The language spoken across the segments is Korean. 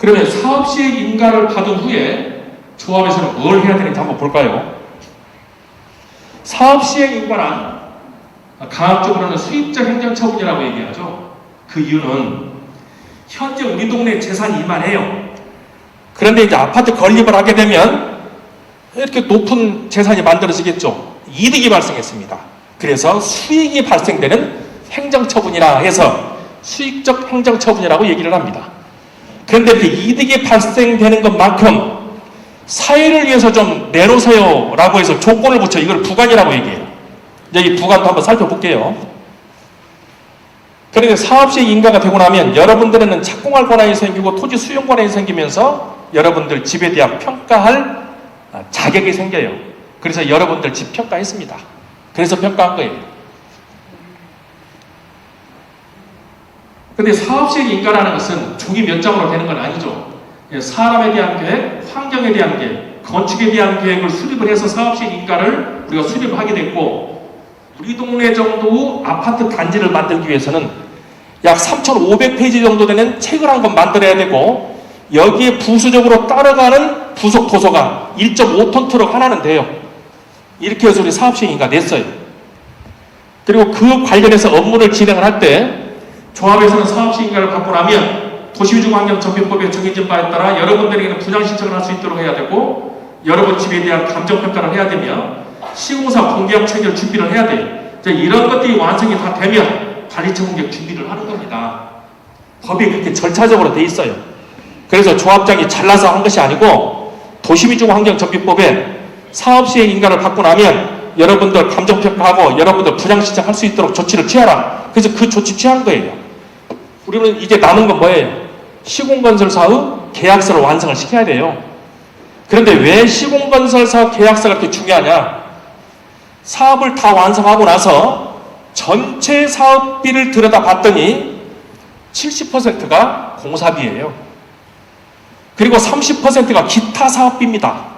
그러면 사업시행 인가를 받은 후에 조합에서는 뭘 해야 되는지 한번 볼까요? 사업시행 인가란 가학적으로는 수입적 행정처분이라고 얘기하죠. 그 이유는 현재 우리 동네 재산이 이만해요. 그런데 이제 아파트 건립을 하게 되면 이렇게 높은 재산이 만들어지겠죠. 이득이 발생했습니다. 그래서 수익이 발생되는 행정처분이라 해서 수익적 행정처분이라고 얘기를 합니다. 그런데 그 이득이 발생되는 것만큼 사회를 위해서 좀 내놓으세요 라고 해서 조건을 붙여 이걸 부관이라고 얘기해요. 이제 이 부관도 한번 살펴볼게요. 그런데 사업시행 인가가 되고 나면 여러분들에는 착공할 권한이 생기고 토지 수용 권한이 생기면서 여러분들 집에 대한 평가할 아, 자격이 생겨요. 그래서 여러분들 집 평가했습니다. 그래서 평가한 거예요. 근데 사업시행 인가라는 것은 종이 몇 장으로 되는 건 아니죠. 예, 사람에 대한 계획, 환경에 대한 계획, 건축에 대한 계획을 수립을 해서 사업시행 인가를 우리가 수립하게 됐고 우리 동네 정도 아파트 단지를 만들기 위해서는 약 3,500페이지 정도 되는 책을 한 권 만들어야 되고 여기에 부수적으로 따라가는 부속 도서가 1.5톤 트럭 하나는 돼요. 이렇게 해서 우리 사업시행인가 냈어요. 그리고 그 관련해서 업무를 진행을 할 때 조합에서는 사업시행인가를 받고 나면 도시위주환경정비법에 정해진 바에 따라 여러분들에게는 분양 신청을 할 수 있도록 해야 되고 여러분 집에 대한 감정평가를 해야 되며 시공사 공개업 체결 준비를 해야 돼요. 이제 이런 것들이 완성이 다 되면 관리처 공개 준비를 하는 겁니다. 법이 그렇게 절차적으로 돼 있어요. 그래서 조합장이 잘나서 한 것이 아니고 도시위주환경정비법에 사업시행 인가를 받고 나면 여러분들 감정평가하고 여러분들 분양 신청 할 수 있도록 조치를 취하라. 그래서 그 조치 취한 거예요. 우리는 이제 남은 건 뭐예요? 시공건설사의 계약서를 완성을 시켜야 돼요. 그런데 왜 시공건설사 계약서가 그렇게 중요하냐? 사업을 다 완성하고 나서 전체 사업비를 들여다봤더니 70%가 공사비예요. 그리고 30%가 기타 사업비입니다.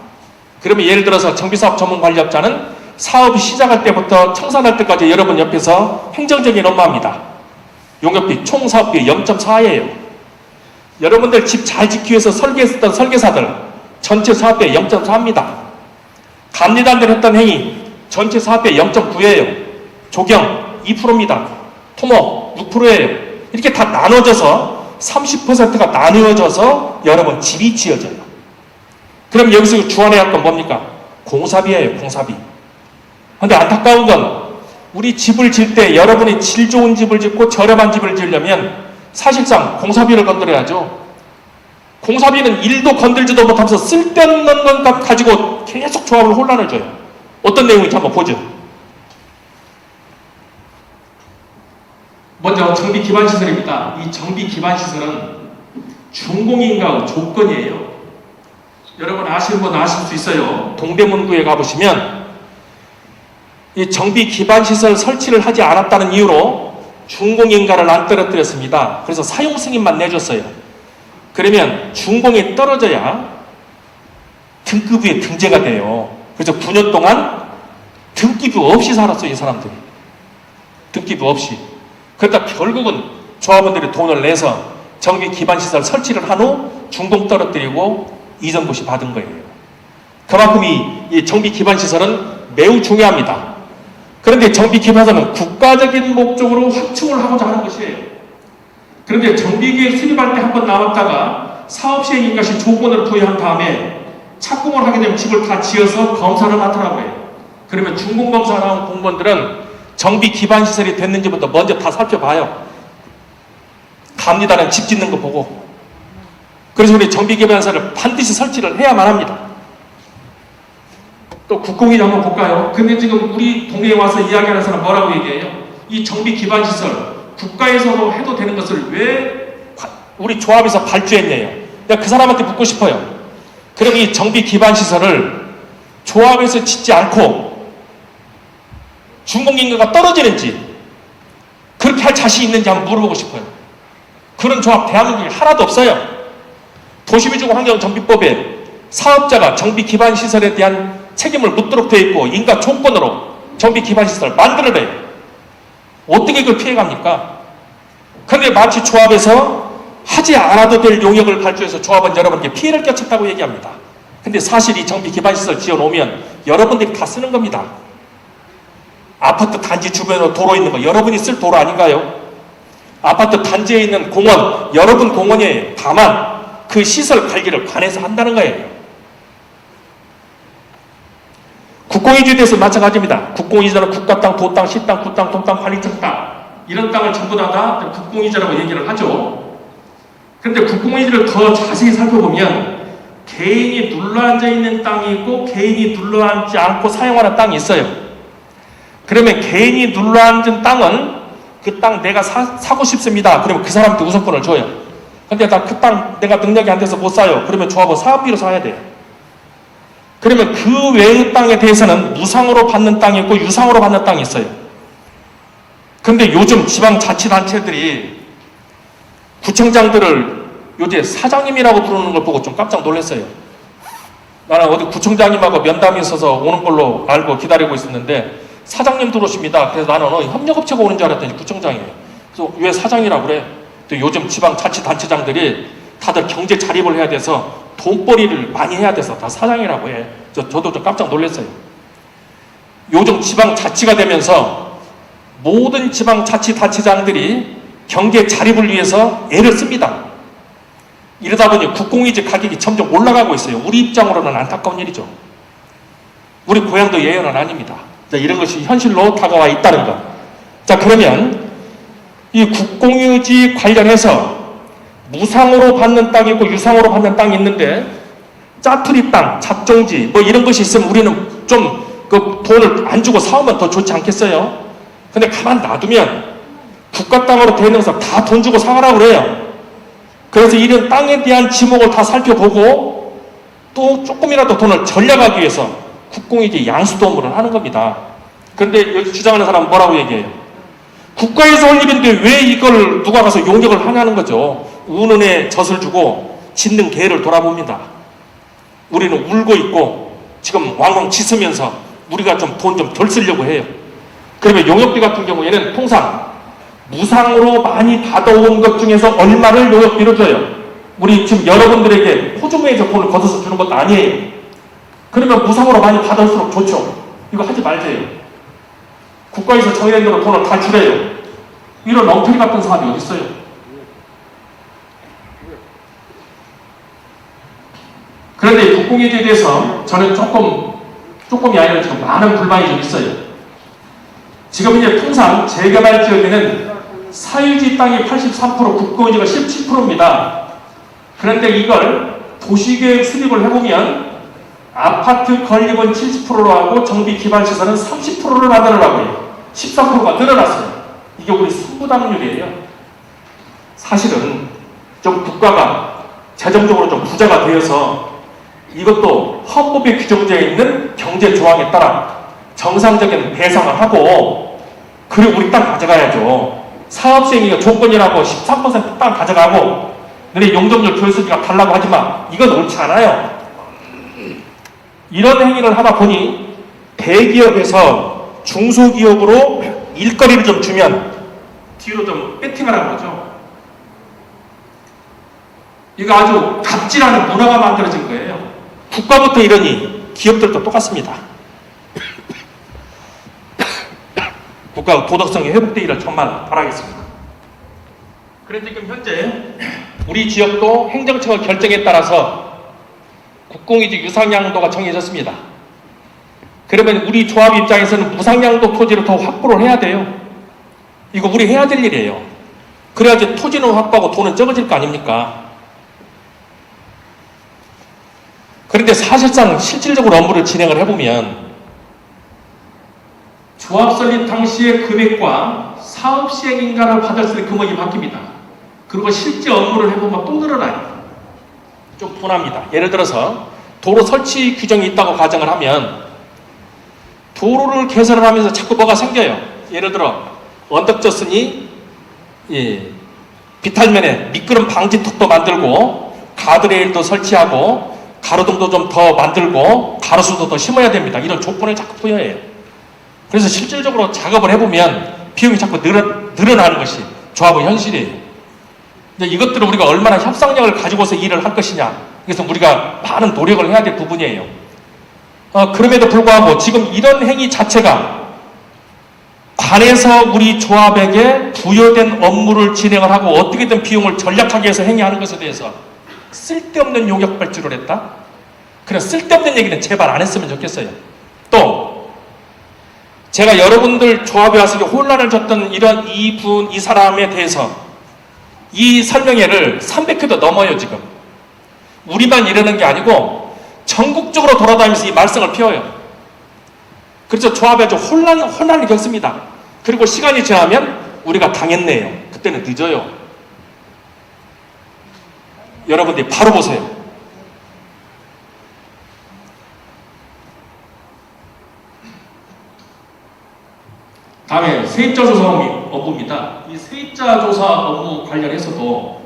그러면 예를 들어서 정비사업 전문 관리업자는 사업이 시작할 때부터 청산할 때까지 여러분 옆에서 행정적인 업무합니다. 용역비 총 사업비 0.4예요. 여러분들 집잘 지키기 위해서 설계했던 설계사들 전체 사업비 0.4입니다. 감리단들 했던 행위 전체 사업비 0.9예요. 조경 2%입니다. 토목 6%예요. 이렇게 다 나눠져서 30%가 나누어져서 여러분 집이 지어져요. 그럼 여기서 주안해야 할건 뭡니까? 공사비예요, 공사비. 근데 안타까운 건 우리 집을 질 때 여러분이 질 좋은 집을 짓고 저렴한 집을 지으려면 사실상 공사비를 건드려야죠. 공사비는 일도 건들지도 못하면서 쓸데없는 것 가지고 계속 조합을 혼란을 줘요. 어떤 내용인지 한번 보죠. 먼저 정비 기반 시설입니다. 이 정비 기반 시설은 준공인가의 조건이에요. 여러분 아시는 분 아실 수 있어요. 동대문구에 가보시면 이 정비 기반 시설 설치를 하지 않았다는 이유로 준공인가를 안 떨어뜨렸습니다. 그래서 사용 승인만 내줬어요. 그러면 준공이 떨어져야 등급 위에 등재가 돼요. 그래서 9년 동안 등기부 없이 살았어요, 이 사람들이. 등기부 없이. 그러니까 결국은 조합원들이 돈을 내서 정비 기반 시설 설치를 한후 준공 떨어뜨리고 이전 고시 받은 거예요. 그만큼 이, 이 정비 기반 시설은 매우 중요합니다. 그런데 정비 시설은 국가적인 목적으로 확충을 하고자 하는 것이에요. 그런데 정비계획 수립할 때 한 번 나왔다가 사업 시행 인가시 조건을 부여한 다음에 착공을 하게 되면 집을 다 지어서 검사를 맡으라고 해요. 그러면 준공검사 나온 공무원들은 정비 기반 시설이 됐는지부터 먼저 다 살펴봐요. 갑니다는 집 짓는 거 보고. 그래서 우리 정비 기반 시설을 반드시 설치를 해야만 합니다. 또 국공이 한번 볼까요? 근데 지금 우리 동네에 와서 이야기하는 사람 뭐라고 얘기해요? 이 정비 기반 시설 국가에서도 해도 되는 것을 왜 우리 조합에서 발주했냐요? 그 사람한테 묻고 싶어요. 그럼 이 정비 기반 시설을 조합에서 짓지 않고 준공인가가 떨어지는지 그렇게 할 자신 있는지 한번 물어보고 싶어요. 그런 조합 대한민국에 하나도 없어요. 도시비주공 환경정비법에 사업자가 정비 기반 시설에 대한 책임을 묻도록 되어 있고 인가 조건으로 정비 기반 시설을 만들어내요. 어떻게 그걸 피해갑니까? 그런데 마치 조합에서 하지 않아도 될 용역을 발주해서 조합은 여러분께 피해를 끼쳤다고 얘기합니다. 근데 사실 이 정비 기반 시설 지어 놓으면 여러분들이 다 쓰는 겁니다. 아파트 단지 주변으로 도로 있는 거 여러분이 쓸 도로 아닌가요? 아파트 단지에 있는 공원 여러분 공원이에요. 다만 그 시설 관리를 관에서 한다는 거예요. 국공유지에 대해서 마찬가지입니다. 국공유지는 국가땅, 도땅, 시 땅, 구땅, 동땅, 관리청 땅 이런 땅을 전부 다, 다 국공유지라고 얘기를 하죠. 그런데 국공유지를 더 자세히 살펴보면 개인이 눌러앉아 있는 땅이 있고 개인이 눌러앉지 않고 사용하는 땅이 있어요. 그러면 개인이 눌러앉은 땅은 그 땅 내가 사, 사고 싶습니다. 그러면 그 사람한테 우선권을 줘요. 근데 나 그 땅 내가 능력이 안 돼서 못 사요. 그러면 조합은 사업비로 사야 돼요. 그러면 그 외의 땅에 대해서는 무상으로 받는 땅이 있고 유상으로 받는 땅이 있어요. 근데 요즘 지방자치단체들이 구청장들을 요새 사장님이라고 부르는 걸 보고 좀 깜짝 놀랐어요. 나는 어디 구청장님하고 면담이 있어서 오는 걸로 알고 기다리고 있었는데 사장님 들어오십니다. 그래서 나는 어, 협력업체가 오는 줄 알았더니 구청장이에요. 그래서 왜 사장이라고 그래? 또 요즘 지방자치단체장들이 다들 경제 자립을 해야 돼서 돈벌이를 많이 해야 돼서 다 사장이라고 해. 저, 저도 좀 깜짝 놀랐어요. 요즘 지방자치가 되면서 모든 지방자치단체장들이 경제 자립을 위해서 애를 씁니다. 이러다 보니 국공유지 가격이 점점 올라가고 있어요. 우리 입장으로는 안타까운 일이죠. 우리 고향도 예외는 아닙니다. 자, 이런 것이 현실로 다가와 있다는 것. 자, 그러면 이 국공유지 관련해서 무상으로 받는 땅이 있고 유상으로 받는 땅이 있는데 짜투리 땅, 잡종지 뭐 이런 것이 있으면 우리는 좀 그 돈을 안 주고 사오면 더 좋지 않겠어요? 근데 가만 놔두면 국가 땅으로 되는 것을 다돈 주고 사가라고 그래요. 그래서 이런 땅에 대한 지목을 다 살펴보고 또 조금이라도 돈을 절약하기 위해서 국공유지 양수도움을 하는 겁니다. 그런데 여기 주장하는 사람은 뭐라고 얘기해요? 국가에서 올리는데 왜 이걸 누가 가서 용역을 하냐는 거죠. 운운에 젖을 주고 짓는 개를 돌아봅니다. 우리는 울고 있고 지금 왕왕 짖으면서 우리가 좀 돈 좀 덜 쓰려고 해요. 그러면 용역비 같은 경우에는 통상 무상으로 많이 받아온 것 중에서 얼마를 용역비로 줘요. 우리 지금 여러분들에게 포주무에서 돈을 걷어서 주는 것도 아니에요. 그러면 무상으로 많이 받을수록 좋죠. 이거 하지 말세요. 국가에서 정해진 대로 돈을 다 주래요. 이런 엉터리 같은 사람이 어디 있어요? 그런데 국공유지에 대해서 저는 조금 조금이 아니라 지금 많은 불만이 좀 있어요. 지금 이제 통상 재개발 지역에는 사유지 땅이 83%, 국공유지가 17%입니다. 그런데 이걸 도시계획 수립을 해보면 아파트 건립은 70%로 하고 정비 기반 시설은 30%를 만들어라고 해요. 14%가 늘어났어요. 이게 우리 승부담률이에요. 사실은 좀 국가가 재정적으로 좀 부자가 되어서 이것도 헌법에 규정되어 있는 경제 조항에 따라 정상적인 배상을 하고 그리고 우리 땅 가져가야죠. 사업생이가 조건이라고 13%땅 가져가고 너네 용적률 교수비가 달라고 하지만 이건 옳지 않아요. 이런 행위를 하다 보니 대기업에서 중소기업으로 일거리를 좀 주면 뒤로 좀 배팅하라는 거죠. 이거 아주 갑질하는 문화가 만들어진 거예요. 국가부터 이러니 기업들도 똑같습니다. 국가 도덕성이 회복되기를 정말 바라겠습니다. 그런데 지금 현재 우리 지역도 행정처 결정에 따라서 국공유지 유상양도가 정해졌습니다. 그러면 우리 조합 입장에서는 무상양도 토지를 더 확보를 해야 돼요. 이거 우리 해야 될 일이에요. 그래야지 토지는 확보하고 돈은 적어질 거 아닙니까? 그런데 사실상 실질적으로 업무를 진행을 해보면 조합 설립 당시의 금액과 사업 시행 인가를 받을 수 있는 금액이 바뀝니다. 그리고 실제 업무를 해보면 또 늘어나요. 좀 분합니다. 예를 들어서 도로 설치 규정이 있다고 가정을 하면 도로를 개설을 하면서 자꾸 뭐가 생겨요. 예를 들어 언덕 졌으니 예, 비탈면에 미끄럼 방지턱도 만들고 가드레일도 설치하고 가로등도 좀 더 만들고 가로수도 더 심어야 됩니다. 이런 조건을 자꾸 부여해요. 그래서 실질적으로 작업을 해보면 비용이 자꾸 늘어, 늘어 나는 것이 조합의 현실이에요. 근데 이것들을 우리가 얼마나 협상력을 가지고서 일을 할 것이냐. 그래서 우리가 많은 노력을 해야 될 부분이에요. 어, 그럼에도 불구하고 지금 이런 행위 자체가 관에서 우리 조합에게 부여된 업무를 진행을 하고 어떻게든 비용을 전략하기 위해서 행위하는 것에 대해서 쓸데없는 용역 발주를 했다? 그런 쓸데없는 얘기는 제발 안 했으면 좋겠어요. 또 제가 여러분들 조합에 와서 혼란을 줬던 이런 이분, 이 사람에 대해서 이 설명회를 300회도 넘어요, 지금. 우리만 이러는 게 아니고 전국적으로 돌아다니면서 이 말썽을 피워요. 그래서 조합에 좀 혼란, 혼란을 겪습니다. 그리고 시간이 지나면 우리가 당했네요. 그때는 늦어요. 여러분들이 바로 보세요. 다음에 세입자 조사 업무- 업무입니다. 이 세입자 조사 업무 관련해서도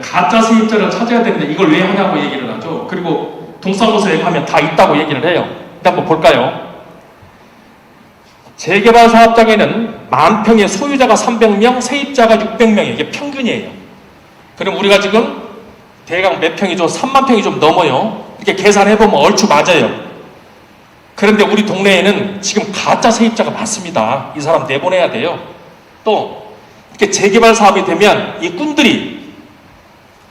가짜 세입자를 찾아야 되는데 이걸 왜 하냐고 얘기를 하죠. 그리고 동사무소에 가면 다 있다고 얘기를 해요. 일단 한번 볼까요? 재개발 사업장에는 만 평의 소유자가 300명, 세입자가 600명이에요. 이게 평균이에요. 그럼 우리가 지금 대강 몇 평이죠? 3만 평이 좀 넘어요. 이렇게 계산해보면 얼추 맞아요. 그런데 우리 동네에는 지금 가짜 세입자가 많습니다. 이 사람 내보내야 돼요. 또 이렇게 재개발 사업이 되면 이 꾼들이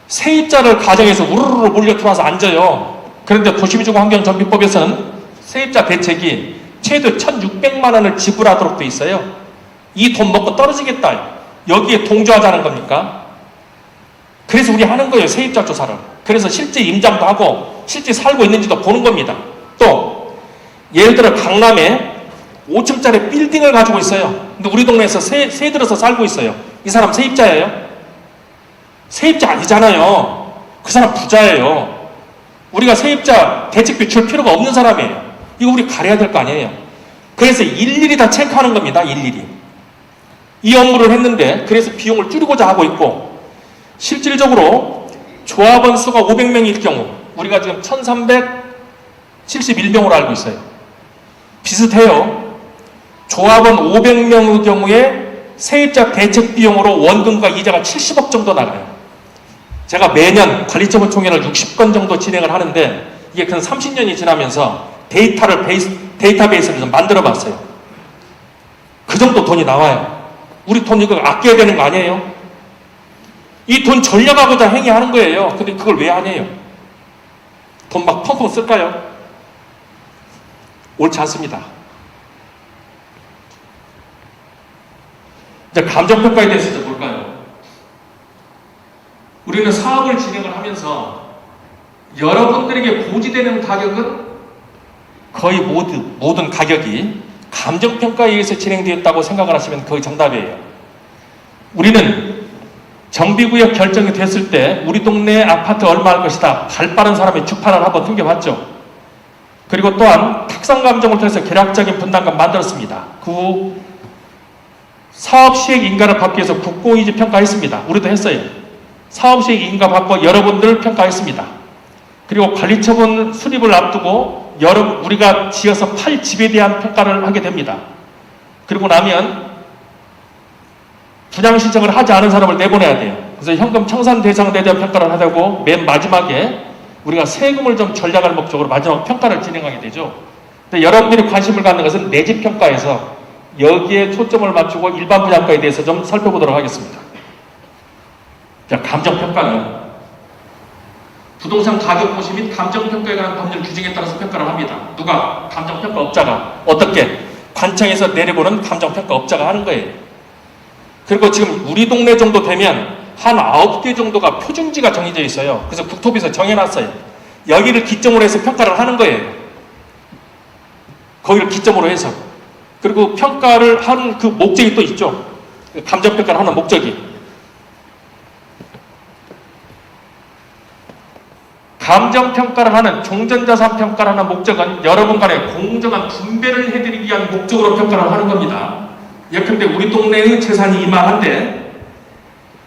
세입자를 가정에서 우르르 몰려 들어와서 앉아요. 그런데 도시민주공 환경정비법에서는 세입자 대책이 최대 1,600만 원을 지불하도록 돼 있어요. 이 돈 먹고 떨어지겠다. 여기에 동조하자는 겁니까? 그래서 우리 하는 거예요. 세입자 조사를. 그래서 실제 임장도 하고 실제 살고 있는지도 보는 겁니다. 또 예를 들어 강남에 5층짜리 빌딩을 가지고 있어요. 근데 우리 동네에서 새, 새 들어서 살고 있어요. 이 사람 세입자예요? 세입자 아니잖아요. 그 사람 부자예요. 우리가 세입자 대책비 줄 필요가 없는 사람이에요. 이거 우리 가려야 될 거 아니에요. 그래서 일일이 다 체크하는 겁니다. 일일이. 이 업무를 했는데 그래서 비용을 줄이고자 하고 있고 실질적으로 조합원 수가 500명일 경우 우리가 지금 1371명으로 알고 있어요. 비슷해요. 조합원 500명의 경우에 세입자 대책 비용으로 원금과 이자가 70억 정도 나가요. 제가 매년 관리처분 총회를 60건 정도 진행을 하는데 이게 근 30년이 지나면서 데이터를 베이스, 데이터베이스를 좀 만들어 봤어요. 그 정도 돈이 나와요. 우리 돈 이거 아껴야 되는 거 아니에요? 이 돈 전략하고자 행위하는 거예요. 근데 그걸 왜 하냐요? 돈 막 펑펑 쓸까요? 옳지 않습니다. 이제 감정평가에 대해서 좀 볼까요? 우리는 사업을 진행을 하면서 여러분들에게 고지되는 가격은 거의 모든, 모든 가격이 감정평가에 의해서 진행되었다고 생각을 하시면 거의 정답이에요. 우리는 정비구역 결정이 됐을 때 우리 동네 아파트 얼마 할 것이다. 발 빠른 사람의 주판을 한번 숨겨봤죠. 그리고 또한 탁상 감정을 통해서 계략적인 분담금 만들었습니다. 그후 사업 시행 인가를 받기 위해서 국공유지 평가했습니다. 우리도 했어요. 사업 시행 인가 받고 여러분들 평가했습니다. 그리고 관리처분 수립을 앞두고 여러 우리가 지어서 팔 집에 대한 평가를 하게 됩니다. 그리고 나면 분양 신청을 하지 않은 사람을 내보내야 돼요. 그래서 현금 청산 대상에 대한 평가를 하려고 맨 마지막에 우리가 세금을 좀 전략할 목적으로 마지막 평가를 진행하게 되죠. 근데 여러분들이 관심을 갖는 것은 내집 평가에서 여기에 초점을 맞추고 일반 분양가에 대해서 좀 살펴보도록 하겠습니다. 자, 감정 평가는 부동산 가격 고시 및 감정 평가에 관한 법률 규정에 따라서 평가를 합니다. 누가 감정 평가 업자가 어떻게 관청에서 내려보는 감정 평가 업자가 하는 거예요. 그리고 지금 우리 동네 정도 되면 한 아홉 개 정도가 표준지가 정해져 있어요. 그래서 국토부에서 정해놨어요. 여기를 기점으로 해서 평가를 하는 거예요. 거기를 기점으로 해서. 그리고 평가를 하는 그 목적이 또 있죠. 감정평가를 하는 목적이. 감정평가를 하는 종전자산 평가를 하는 목적은 여러분 간에 공정한 분배를 해드리기 위한 목적으로 평가를 하는 겁니다. 예컨대 우리 동네의 재산이 이만한데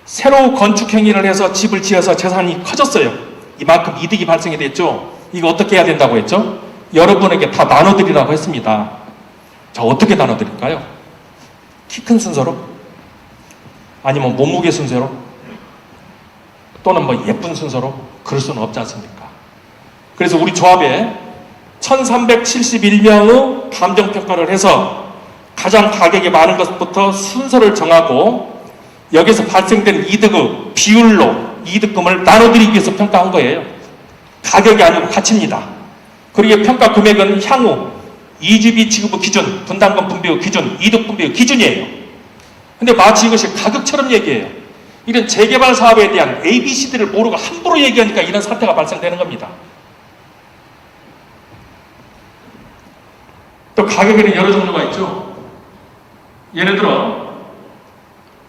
새로 건축 행위를 해서 집을 지어서 재산이 커졌어요. 이만큼 이득이 발생이 됐죠. 이거 어떻게 해야 된다고 했죠? 여러분에게 다 나눠드리라고 했습니다. 자, 어떻게 나눠드릴까요? 키 큰 순서로? 아니면 몸무게 순서로? 또는 뭐 예쁜 순서로 그럴 수는 없지 않습니까? 그래서 우리 조합에 1371명의 감정평가를 해서 가장 가격이 많은 것부터 순서를 정하고 여기서 발생된 이득의 비율로 이득금을 나눠드리기 위해서 평가한 거예요. 가격이 아니고 가치입니다. 그리고 평가 금액은 향후 2GB 지급의 기준, 분담금 분배의 기준, 이득 분배의 기준이에요. 근데 마치 이것이 가격처럼 얘기해요. 이런 재개발 사업에 대한 ABCD를 모르고 함부로 얘기하니까 이런 사태가 발생되는 겁니다. 또 가격에는 여러 종류가 있죠. 예를 들어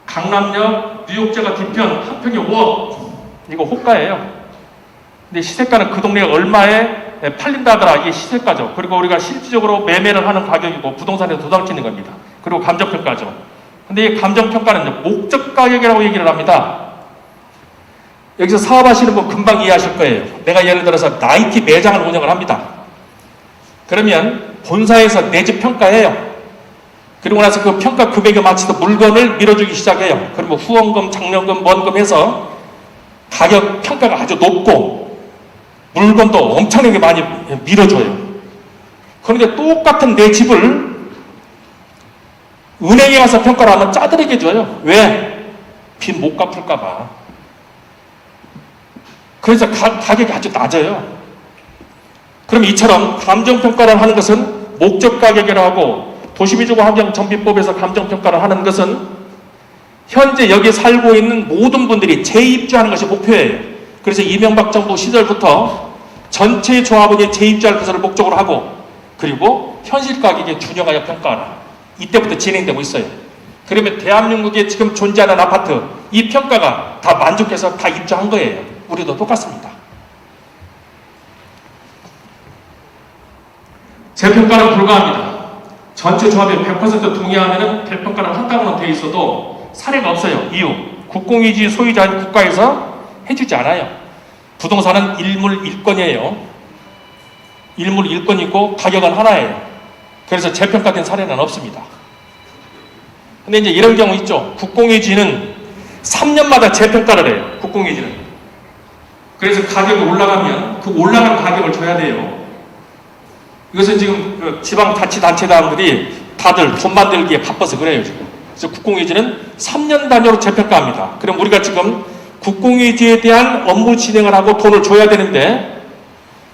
강남역 뉴욕제가 뒤편 한평의 5억 이거 호가예요. 근데 시세가는 그 동네에 얼마에 팔린다 하더라. 이게 시세가죠. 그리고 우리가 실질적으로 매매를 하는 가격이고 부동산에 도달치는 겁니다. 그리고 감정평가죠. 근데 이 감정평가는 목적 가격이라고 얘기를 합니다. 여기서 사업하시는 분 금방 이해하실 거예요. 내가 예를 들어서 나이키 매장을 운영을 합니다. 그러면 본사에서 내 집 평가해요. 그리고 나서 그 평가 금액에 맞춰서 물건을 밀어주기 시작해요. 그러면 후원금, 장려금, 원금 해서 가격 평가가 아주 높고 물건도 엄청나게 많이 밀어줘요. 그런데 똑같은 내 집을 은행에 가서 평가를 하면 짜들게 줘요. 왜? 빚 못 갚을까봐. 그래서 가, 가격이 아주 낮아요. 그럼 이처럼 감정평가를 하는 것은 목적 가격이라고 도시미주거 환경 정비법에서 감정평가를 하는 것은 현재 여기 살고 있는 모든 분들이 재입주하는 것이 목표예요. 그래서 이명박 정부 시절부터 전체 조합원이 재입주할 것을 목적으로 하고 그리고 현실 가격에 준용하여 평가하라. 이때부터 진행되고 있어요. 그러면 대한민국에 지금 존재하는 아파트 이 평가가 다 만족해서 다 입주한 거예요. 우리도 똑같습니다. 재평가는 불가합니다. 전체 조합에 100% 동의하면 재평가를 한다고는 돼 있어도 사례가 없어요. 이유. 국공유지 소유자인 국가에서 해주지 않아요. 부동산은 일물 일건이에요. 일물 일건이고 가격은 하나예요. 그래서 재평가된 사례는 없습니다. 근데 이제 이런 경우 있죠. 국공유지는 3년마다 재평가를 해요. 국공유지는. 그래서 가격이 올라가면 그 올라간 가격을 줘야 돼요. 이것은 지금 그 지방 자치단체장들이 다들 돈 만들기에 바빠서 그래요, 지금. 그래서 국공유지는 3년 단위로 재평가합니다. 그럼 우리가 지금 국공유지에 대한 업무 진행을 하고 돈을 줘야 되는데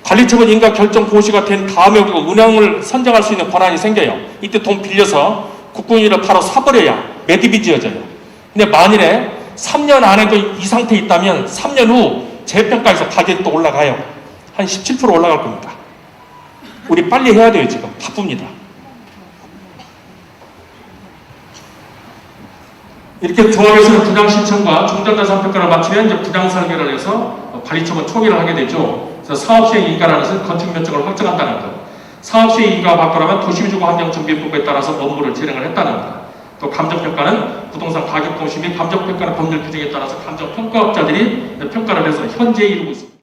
관리처분 인가 결정 고시가 된 다음에 우리가 은행을 선정할 수 있는 권한이 생겨요. 이때 돈 빌려서 국공유지를 바로 사버려야 매듭이 지어져요. 근데 만일에 3년 안에도 이 상태에 있다면 3년 후 재평가에서 가격이 또 올라가요. 한 17% 올라갈 겁니다. 우리 빨리 해야 돼요, 지금. 바쁩니다. 이렇게 조합에서는 분양 신청과 중단자산 평가를 마치면 이제 분양 설계를 해서 관리처분 초기를 하게 되죠. 그래서 사업 시행 인가라는 것은 건축 면적을 확정한다는 것. 사업 시행 인가가 바꾸라면 도시주거 환경 정비법에 따라서 업무를 진행을 했다는 것. 또 감정평가는 부동산 가격 공시 및 감정평가는 법률 규정에 따라서 감정평가업자들이 평가를 해서 현재 이루고 있습니다.